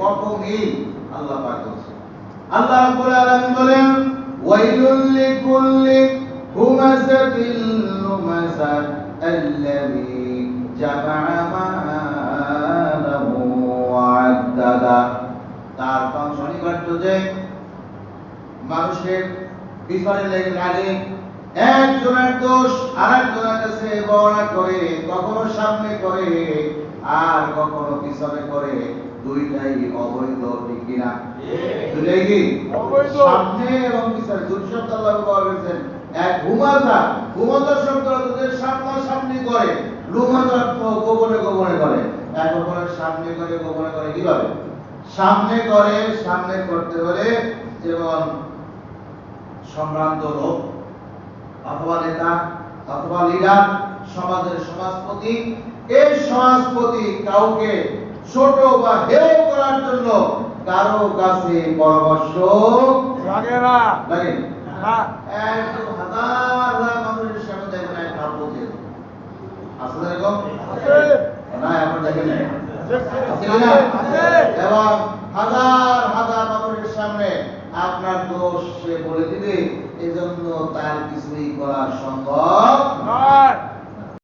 কত মিল আল্লাহ পাক বলছেন আল্লাহ আলামিন বলেন, ওয়াইলুল লিকুল্লি হুমাযাতিল লুমাযা আল্লাযী জামা'a মালাহু ওয়া আদ্দাদা তার কংস অনিবার্য যে মানুষের পিছনে লেগে লাগে, একজনের দোষ আরেকজনের কাছে বর্ণনা করে, কখনো সামনে করে আর কখনো পিছনে করে দুইটাই অবৈধ ঠিক কিনা? দুইটাই কি। সামনে এবং পিছনে দুই শব্দ আল্লাহ ব্যবহার করেছেন। এক হুমাজা হুমাজা শব্দ তোদের সামনা সামনি করে অর্থ গোপনে গোপনে করে। এক অপরের সামনে করে গোপনে করে কীভাবে সামনে করে সামনে করতে হলে যেমন সম্ভ্রান্ত লোক অথবা নেতা অথবা লিডার সমাজের সমাজপতি এই সমাজপতি কাউকে ছোট বা হেয় করার জন্য কারও কাছে পরামর্শ লাগে না। লাগে। এবং হাজার হাজার মানুষের সামনে আপনার দোষ সে বলে দিবে এজন্য তার কিছুই করা